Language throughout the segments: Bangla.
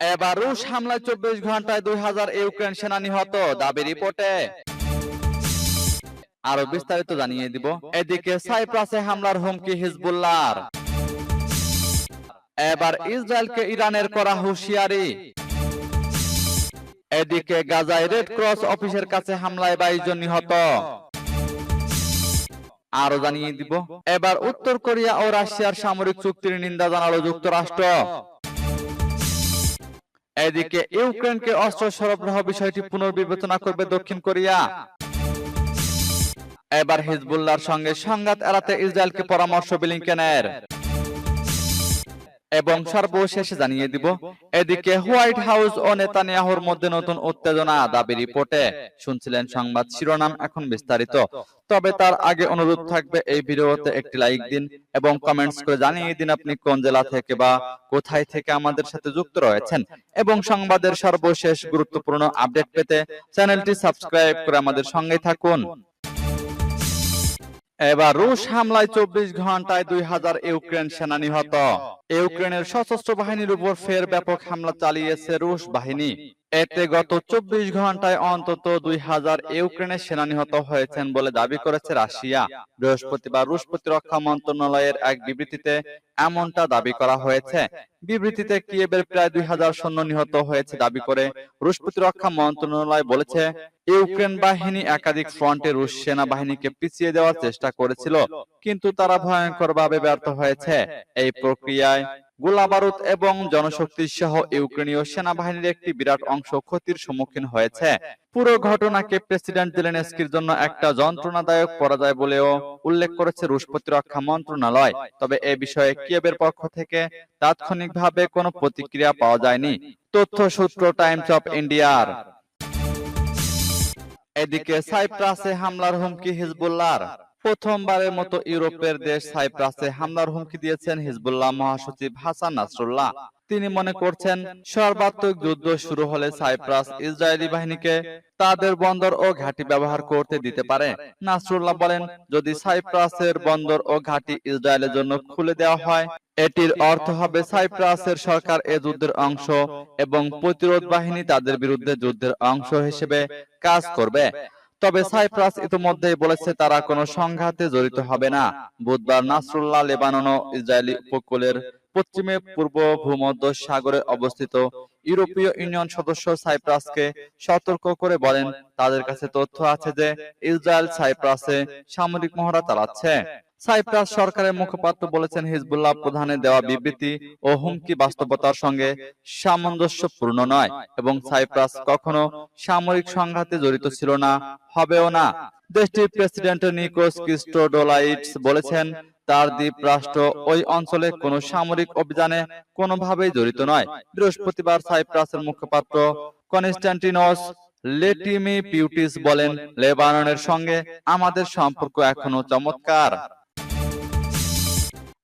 এবার রুশ হামলায় চব্বিশ ঘন্টায় দুই হাজার ইউক্রেন সেনা নিহত দাবি রিপোর্টে। আরও বিস্তারিত জানিয়ে দিব। এদিকে সাইপ্রাসে হামলার হুমকি হিজবুল্লাহর। এবার ইসরায়েলকে ইরানের করা হুঁশিয়ারি। এদিকে গাজায় রেড ক্রস অফিসের কাছে হামলায় বাইশ জন নিহত। আরও জানিয়ে দিব। এবার উত্তর কোরিয়া ও রাশিয়ার সামরিক চুক্তির নিন্দা জানালো যুক্তরাষ্ট্র। এদিকে ইউক্রেনকে অস্ত্র সরবরাহ বিষয়টি পুনর্বিবেচনা করবে দক্ষিণ কোরিয়া। এবার হিজবুল্লাহর সঙ্গে সংঘাত এড়াতে ইসরায়েলকে পরামর্শ বিলিংকেনের। এবং সর্বশেষে জানিয়ে দিব এদিকে হোয়াইট হাউস ও নেতানিয়াহুর মধ্যে নতুন উত্তেজনা দাবি রিপোর্টে। শুনছিলেন সংবাদ শিরোনাম এখন বিস্তারিত। তবে তার আগে অনুরোধ থাকবে এই ভিডিওতে একটি লাইক দিন এবং কমেন্টস করে জানিয়ে দিন আপনি কোন জেলা থেকে বা কোথায় থেকে আমাদের সাথে যুক্ত রয়েছেন এবং সংবাদের সর্বশেষ গুরুত্বপূর্ণ আপডেট পেতে চ্যানেলটি সাবস্ক্রাইব করে আমাদের সঙ্গে থাকুন। এবার রুশ হামলায় চব্বিশ ঘন্টায় দুই হাজার ইউক্রেন সেনা নিহত ইউক্রেনের সশস্ত্র বাহিনীর উপর ফের ব্যাপক হামলা চালিয়েছে রুশ বাহিনী। এতে গত চব্বিশ ঘন্টায় অন্তত দুই হাজার ইউক্রেনের সেনা নিহত হয়েছেন বলে দাবি করেছে রাশিয়া। বৃহস্পতিবার রুশ প্রতিরক্ষা মন্ত্রণালয়ের এক বিবৃতিতে এমনটা দাবি করা হয়েছে। বিবৃতিতে কিয়েবের প্রায় দুই হাজার সৈন্য নিহত হয়েছে দাবি করে রুশ প্রতিরক্ষা মন্ত্রণালয় বলেছে, ইউক্রেন বাহিনী একাধিক ফ্রন্টে রুশ সেনাবাহিনীকে পিছিয়ে দেওয়ার চেষ্টা করেছিল, কিন্তু তারা ভয়ঙ্করভাবে ব্যর্থ হয়েছে। এই প্রক্রিয়ায় গোলাবারুদ এবং জনশক্তি সহ ইউক্রেনীয় সেনাবাহিনীর একটি বিরাট অংশ ক্ষতির সম্মুখীন হয়েছে। পুরো ঘটনাকে প্রেসিডেন্ট জেলেনস্কির জন্য একটা যন্ত্রণাদায়ক পরাজয় বলেও উল্লেখ করেছে রুশ প্রতিরক্ষা মন্ত্রণালয়। তবে এ বিষয়ে কিয়েবের পক্ষ থেকে তাৎক্ষণিকভাবে কোনো প্রতিক্রিয়া পাওয়া যায়নি। তথ্য সূত্র টাইমস অফ ইন্ডিয়ার। এদিকে সাইপ্রাসে হামলার হুমকি হিজবুল্লাহর। প্রথমবারের মতো ইউরোপের দেশ সাইপ্রাসে হামলার হুমকি দিয়েছেন হিজবুল্লাহ মহাসচিব হাসান নাসরুল্লাহ। তিনি মনে করছেন সর্বাত্মক যুদ্ধ শুরু হলে সাইপ্রাস ইসরায়েলি বাহিনীকে তাদের বন্দর ও ঘাঁটি ব্যবহার করতে দিতে পারে। নাসরুল্লাহ বলেন যদি সাইপ্রাসের বন্দর ও ঘাঁটি ইসরায়েলের জন্য খুলে দেওয়া হয় এটির অর্থ হবে সাইপ্রাসের সরকার এ যুদ্ধের অংশ এবং প্রতিরোধ বাহিনী তাদের বিরুদ্ধে যুদ্ধের অংশ হিসেবে কাজ করবে। তবে সাইপ্রাস ইতিমধ্যেই বলেছে তারা কোনো সংঘাতে জড়িত হবে না। বুধবার নাসরুল্লাহ লেবানন ও ইসরায়েলি উপকূলের পশ্চিমে পূর্ব ভূমধ্য সাগরে অবস্থিত ইউরোপীয় ইউনিয়ন সদস্য সাইপ্রাসকে সতর্ক করে বলেন। তাদের কাছে তথ্য আছে যে ইসরায়েল সাইপ্রাসে সামরিক মহড়া চালাচ্ছে। সাইপ্রাস সরকারের মুখপাত্র বলেছেন হিজবুল্লাহ প্রধানের দেওয়া বিবৃতি ও হুমকি বাস্তবতার সঙ্গে সামঞ্জস্যপূর্ণ নয় এবং সাইপ্রাস কখনো সামরিক সংঘাতে জড়িত ছিল না হবেও না। দেশটির প্রেসিডেন্ট নিকোস ক্রিস্টোডোলাইটস বলেছেন তার দ্বীপ রাষ্ট্র ওই অঞ্চলে কোনো সামরিক অভিযানে কোনোভাবেই জড়িত নয়। বৃহস্পতিবার সাইপ্রাসের মুখপাত্র কনস্ট্যান্টিনোস লেটিমি পিউটিস বলেন লেবাননের সঙ্গে আমাদের সম্পর্ক এখনও চমৎকার।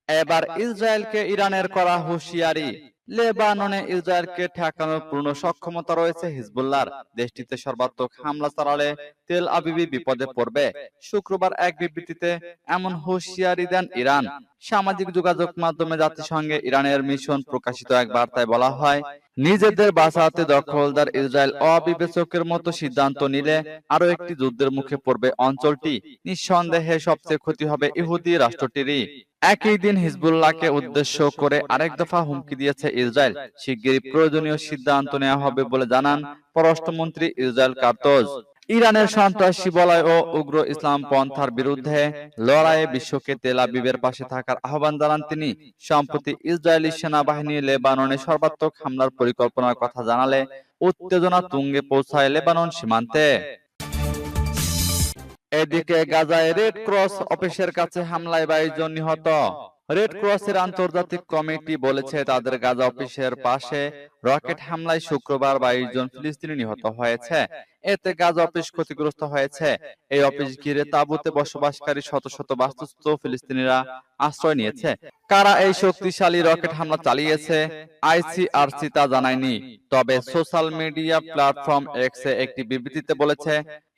এবার ইসরায়েলকে ইরানের করা হুঁশিয়ারি। লেবাননে ইসরায়েলকে ঠেকানোর পূর্ণ সক্ষমতা রয়েছে হিজবুল্লাহর। দেশটিতে সর্বাত্মক হামলা চালালে তেল আবিবি বিপদে পড়বে। শুক্রবার এক বিবৃতিতে এমন হুঁশিয়ারি দেন ইরান। সামাজিক যোগাযোগ মাধ্যমে জাতিসংঘে ইরানের মিশন প্রকাশিত এক বার্তায় বলা হয়, নিজেদের বাঁচাতে দখলদার ইসরায়েল অবিবেচকের মতো সিদ্ধান্ত নিলে আরও একটি যুদ্ধের মুখে পড়বে অঞ্চলটি। নিঃসন্দেহে সবচেয়ে ক্ষতি হবে ইহুদি রাষ্ট্রটিরই। একই দিন হিজবুল্লাহকে উদ্দেশ্য করে আরেক দফা হুমকি দিয়েছে ইসরায়েল। শিগগিরই প্রয়োজনীয় সিদ্ধান্ত নেওয়া হবে বলে জানান পররাষ্ট্রমন্ত্রী ইসরায়েল কার্তোজ। ইরানের সন্ত্রাসী বলয় ও উগ্র ইসলাম পন্থার বিরুদ্ধে লড়াইয়ে বিশ্বকে তেল আবিবের পাশে থাকার আহ্বান জানান তিনি। সম্প্রতি ইসরায়েলি সেনাবাহিনী লেবাননে সর্বাত্মক হামলার পরিকল্পনার কথা জানালে উত্তেজনা তুঙ্গে পৌঁছায় লেবানন সীমান্তে। এদিকে গাজায় রেড ক্রস অফিসের কাছে হামলায় বাইশ জন নিহত। রেড ক্রসের আন্তর্জাতিক কমিটি বলেছে তাদের গাজা অফিসের পাশে রকেট হামলায় শুক্রবার বাইশ জন ফিলিস্তিনি নিহত হয়েছে এতে গাজা অফিস ক্ষতিগ্রস্ত হয়েছে। এই অফিস ঘিরে তাঁবুতে বসবাসকারী শত শত বাস্তুচ্যুত ফিলিস্তিনিরা আশ্রয় নিয়েছে। কারা এই শক্তিশালী রকেট হামলা চালিয়েছে? আইসিআরসি তা জানায়নি। তবে সোশ্যাল মিডিয়া প্ল্যাটফর্ম এক্সে একটি বিবৃতিতে বলেছে,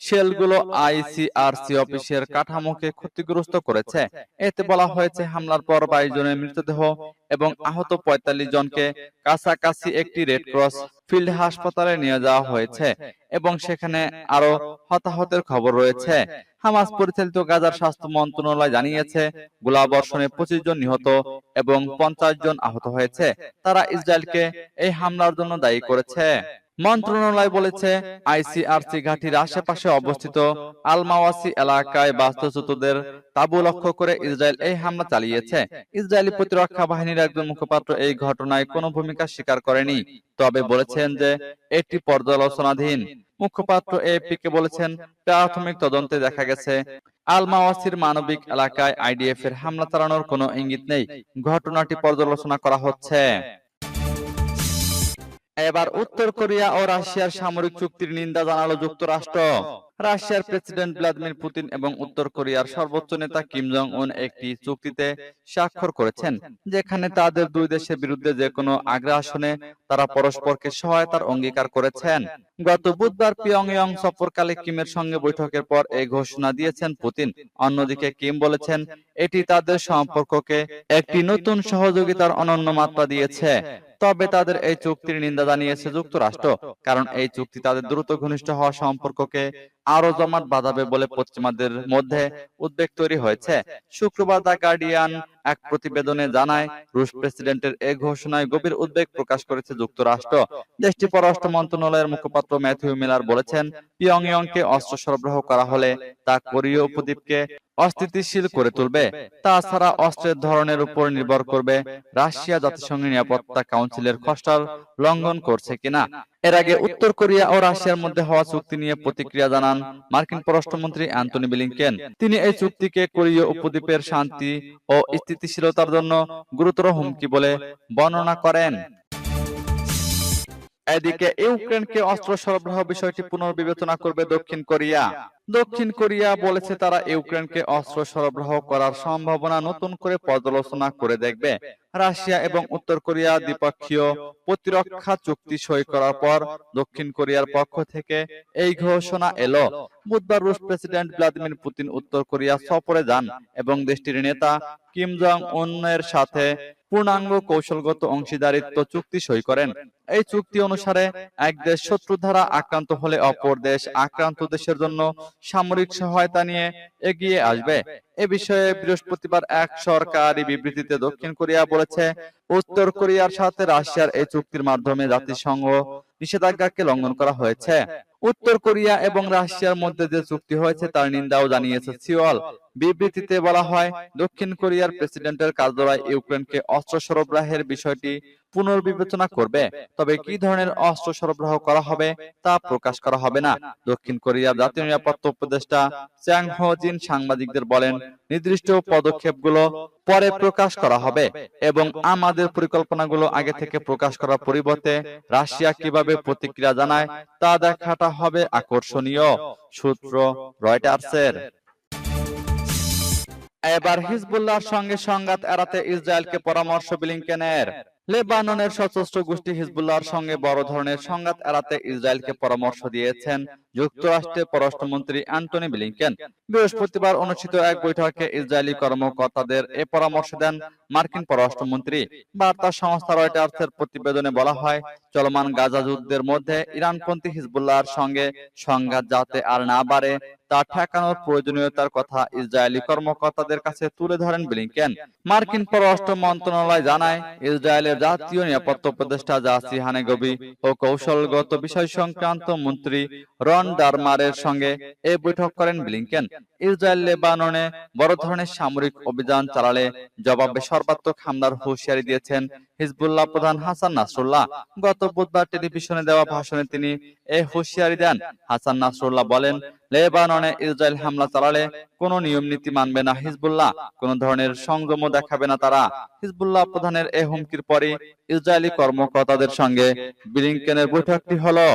শেলগুলো আইসিআরসি অফিসের কাঠামোকে ক্ষতিগ্রস্ত করেছে। এতে বলা হয়েছে, হামলার পর বাইশ জনের মৃতদেহ এবং আহত পঁয়তাল্লিশ জনকে কাছাকাছি একটি রেড ক্রস ফিল্ড হাসপাতালে নিয়ে যাওয়া হয়েছে এবং সেখানে আরও হতাহতের খবর রয়েছে। হামাস পরিচালিত গাজার স্বাস্থ্য মন্ত্রণালয় জানিয়েছে গোলাবর্ষণে পঁচিশ জন নিহত এবং পঞ্চাশ জন আহত হয়েছে। তারা ইসরায়েলকে এই হামলার জন্য দায়ী করেছে। মন্ত্রণালয় বলেছে, আইসিআরসি ঘাটির আশেপাশে অবস্থিত আলমাওয়াসি এলাকায় বাস্তুচ্যুতদের তাবু লক্ষ্য করে ইসরায়েল এই হামলা চালিয়েছে। ইসরায়েলি প্রতিরক্ষা বাহিনীর একজন মুখপাত্র এই ঘটনায় কোনো ভূমিকা স্বীকার করেনি, তবে বলেছেন যে এটি পর্যালোচনাধীন। মুখপাত্র এপিকে বলেছেন, প্রাথমিক তদন্তে দেখা গেছে, আলমাওয়াসির মানবিক এলাকায় আইডিএফ এর হামলা চালানোর কোনো ইঙ্গিত নেই। ঘটনাটি পর্যালোচনা করা হচ্ছে। এবার উত্তর কোরিয়া ও রাশিয়ার সামরিক চুক্তির নিন্দা জানালো যুক্তরাষ্ট্র। রাশিয়ার প্রেসিডেন্ট ভ্লাদিমির পুতিন এবং উত্তর কোরিয়ার সর্বোচ্চ নেতা কিম জং উন একটি চুক্তিতে স্বাক্ষর করেছেন, যেখানে তাদের দুই দেশের বিরুদ্ধে যে কোনো আগ্রাসনে তারা পরস্পরকে সহায়তার অঙ্গীকার করেছেন। গত বুধবার পিয়ংইয়ং সফরকালে কিমের সঙ্গে বৈঠকের পর এই ঘোষণা দিয়েছেন পুতিন। অন্যদিকে কিম বলেছেন, এটি তাদের সম্পর্ককে একটি নতুন সহযোগিতার অনন্য মাত্রা দিয়েছে। তবে তাদের এই চুক্তির নিন্দা জানিয়েছে যুক্তরাষ্ট্র কারণ এই চুক্তি তাদের দ্রুত ঘনিষ্ঠ হওয়া সম্পর্ককে আরও জমাট বাঁধাবে বলে পশ্চিমাদের মধ্যে উদ্বেগ তৈরি হয়েছে। শুক্রবার দ্য গার্ডিয়ান এক প্রতিবেদনে জানায়, রুশ প্রেসিডেন্টের এই ঘোষণায় গভীর উদ্বেগ প্রকাশ করেছে যুক্তরাষ্ট্র। দেশটির পররাষ্ট্র মন্ত্রণালয়ের মুখপাত্র ম্যাথিউ মিলার বলেছেন, পিয়ংইয়ংকে অস্ত্র সরবরাহ করা হলে তা কোরীয় উপদ্বীপকে অস্থিতিশীল করে তুলবে। তাছাড়া অস্ত্রের ধরনের উপর নির্ভর করবে রাশিয়া জাতিসংঘের নিরাপত্তা কাউন্সিলের খসড়ার লঙ্ঘন করছে কিনা। এর আগে উত্তর কোরিয়া ও রাশিয়ার মধ্যে হওয়া চুক্তি নিয়ে প্রতিক্রিয়া জানান মার্কিন পররাষ্ট্রমন্ত্রী অ্যান্টনি ব্লিংকেন। তিনি এই চুক্তিকে কোরীয় উপদ্বীপের শান্তি ও স্থিতিশীলতার জন্য গুরুতর হুমকি বলে বর্ণনা করেন। এদিকে ইউক্রেনকে অস্ত্র সরবরাহ বিষয়টি পুনর্বিবেচনা করবে দক্ষিণ কোরিয়া। দক্ষিণ কোরিয়া বলেছে তারা ইউক্রেনকে অস্ত্র সরবরাহ করার সম্ভাবনা নতুন করে পর্যালোচনা করে দেখবে। রাশিয়া এবং উত্তর কোরিয়া দ্বিপক্ষীয় প্রতিরক্ষা চুক্তি সই করার পর দক্ষিণ কোরিয়ার পক্ষ থেকে এই ঘোষণা এলো। বুধবার রুশ প্রেসিডেন্ট ভ্লাদিমির পুতিন উত্তর কোরিয়া সফরে যান এবং দেশটির নেতা কিম জং উনের সাথে পূর্ণাঙ্গ কৌশলগত অংশীদারিত্ব চুক্তি সই করেন। এই চুক্তি অনুসারে এক দেশ শত্রু দ্বারা আক্রান্ত হলে অপর দেশ আক্রান্ত দেশের জন্য সামরিক সহায়তা নিয়ে এগিয়ে আসবে। এ বিষয়ে বৃহস্পতিবার এক সরকারি বিবৃতিতে দক্ষিণ কোরিয়া বলেছে, উত্তর কোরিয়ার সাথে রাশিয়ার এই চুক্তির মাধ্যমে জাতিসংঘ নিষেধাজ্ঞাকে লঙ্ঘন করা হয়েছে। উত্তর কোরিয়া এবং রাশিয়ার মধ্যে যে চুক্তি হয়েছে তার নিন্দাও জানিয়েছে সিওল। বিবৃতিতে বলা হয় দক্ষিণ কোরিয়ার প্রেসিডেন্টের কার্যালয় ইউক্রেনকে অস্ত্র সরবরাহের বিষয়টি পুনর্বিবেচনা করবে। তবে কি ধরনের অস্ত্র সরবরাহ করা হবে তা প্রকাশ করা হবে না। দক্ষিণ কোরিয়ার জাতীয় নিরাপত্তা উপদেষ্টা চ্যাং হো জিন সাংবাদিকদের বলেন নির্দিষ্ট পদক্ষেপগুলো পরে প্রকাশ করা হবে এবং আমাদের পরিকল্পনাগুলো আগে থেকে প্রকাশ করার পরিবর্তে রাশিয়া কীভাবে প্রতিক্রিয়া জানায় তা দেখাটা হবে আকর্ষণীয়। সূত্র রয়টার্সের। এবার হিজবুল্লাহর সঙ্গে সংঘাত এড়াতে ইসরায়েলকে পরামর্শ ব্লিংকেনের লেবাননের সশস্ত্র গোষ্ঠী হিজবুল্লাহর সঙ্গে বড় ধরনের সংঘাত এড়াতে ইসরায়েলকে পরামর্শ দিয়েছেন যুক্তরাষ্ট্রের পররাষ্ট্রমন্ত্রী অ্যান্টনি ব্লিংকেন। বৃহস্পতিবার অনুষ্ঠিত এক বৈঠকে ইসরায়েলি কর্মকর্তাদের এ পরামর্শ দেন মার্কিন পররাষ্ট্রমন্ত্রী। বার্তা সংস্থা রয়টার্সের প্রতিবেদনে বলা হয়, চলমান গাজা যুদ্ধের মধ্যে ইরানপন্থী হিজবুল্লাহর সঙ্গে সংঘাত যাতে আর না বাড়ে, তা ঠেকানোর প্রয়োজনীয়তার কথা ইসরায়েলি কর্মকর্তাদের কাছে তুলে ধরেন ব্লিংকেন। মার্কিন পররাষ্ট্র মন্ত্রণালয় জানায়, ইসরায়েলের জাতীয় নিরাপত্তা উপদেষ্টা জাসি হানেগবি ও কৌশলগত বিষয় সংক্রান্ত মন্ত্রী রন ডারমারের সঙ্গে এ বৈঠক করেন ব্লিংকেন। ইসরায়েল, লেবাননে বড় ধরনের সামরিক অভিযান চালালে জবাবে সর্বাত্মক হামলার হুঁশিয়ারি দিয়েছেন হিজবুল্লাহ প্রধান হাসান নাসরুল্লাহ। গত বুধবার টেলিভিশনে দেওয়া ভাষণে তিনি এ হুঁশিয়ারি দেন। হাসান নাসরুল্লাহ বলেন লেবাননে ইসরায়েল হামলা চালালে কোনো নিয়ম নীতি মানবে না হিজবুল্লাহ। কোন ধরনের সংযমও দেখাবে না তারা। হিজবুল্লাহ প্রধানের এ হুমকির পরে ইসরায়েলি কর্মকর্তাদের সঙ্গে ব্লিংকেনের বৈঠকটি হলো।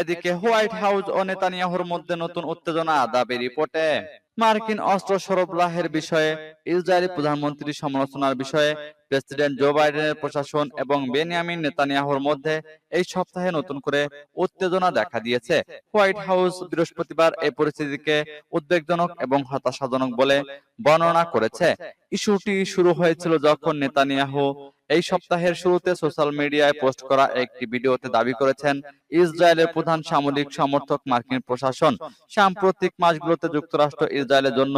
এদিকে হোয়াইট হাউস ও নেতানিয়াহুর মধ্যে নতুন উত্তেজনা দাবি রিপোর্টে। মার্কিন অস্ত্র সরবরাহের বিষয়ে ইসরায়েলি প্রধানমন্ত্রীর সমালোচনার বিষয়ে প্রেসিডেন্ট জো বাইডেনের প্রশাসন এবং বেনিয়ামিন নেতানিয়াহুর মধ্যে এই সপ্তাহে নতুন করে উত্তেজনা দেখা দিয়েছে। হোয়াইট হাউস বৃহস্পতিবার এই পরিস্থিতিকে উদ্বেগজনক এবং হতাশাজনক বলে বর্ণনা করেছে। ইস্যুটি শুরু হয়েছিল যখন নেতানিয়াহু এই সপ্তাহের শুরুতে সোশ্যাল মিডিয়ায় পোস্ট করা একটি ভিডিওতে দাবি করেছেন, ইসরায়েলের প্রধান সামরিক সমর্থক মার্কিন প্রশাসন। সাম্প্রতিক মাসগুলোতে যুক্তরাষ্ট্র ইসরায়েলের জন্য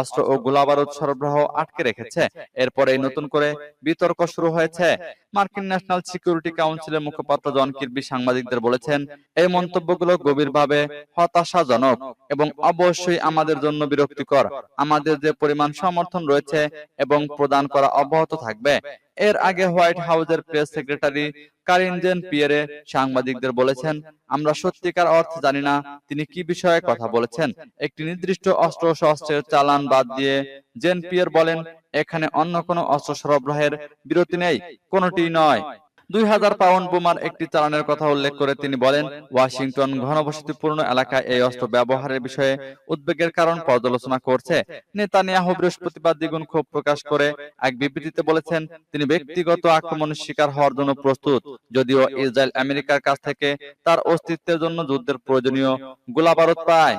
অস্ত্র ও গোলাবারুদ সরবরাহ আটকে রেখেছে। এরপরে নতুন করে বিতর্ক শুরু হয়েছে। মার্কিন ন্যাশনাল সিকিউরিটি কাউন্সিলের মুখপাত্র জন কির্বি সাংবাদিকদের বলেছেন, এই মন্তব্যগুলো গভীরভাবে হতাশাজনক এবং অবশ্যই আমাদের জন্য বিরক্তিকর। আমাদের যে পরিমাণ সমর্থন রয়েছে এবং প্রদান করা অব্যাহত থাকবে এর আগে হোয়াইট হাউজের press secretary Karine Jean Pierre সাংবাদিকদের বলেছেন আমরা সত্যিকার অর্থ জানি না তিনি কি বিষয়ে কথা বলেছেন। একটি নির্দিষ্ট অস্ত্র শস্ত্রের চালান বাদ দিয়ে জেন পিয়ার বলেন এখানে অন্য কোনো অস্ত্র সরবরাহের বিরতি নেই কোনোটি নয়। দুই হাজার পাউন্ড বোমার একটি চালানের কথা উল্লেখ করে তিনি বলেন, ওয়াশিংটন ঘনবসতিপূর্ণ এলাকায় এই অস্ত্র ব্যবহারের বিষয়ে উদ্বেগের কারণ পর্যালোচনা করছে। নেতানিয়াহু বৃহস্পতিবার দ্বিগুণ ক্ষোভ প্রকাশ করে এক বিবৃতিতে বলেছেন, তিনি ব্যক্তিগত আক্রমণের শিকার হওয়ার জন্য প্রস্তুত, যদিও ইসরায়েল আমেরিকার কাছ থেকে তার অস্তিত্বের জন্য যুদ্ধের প্রয়োজনীয় গোলাবারুদ পায়।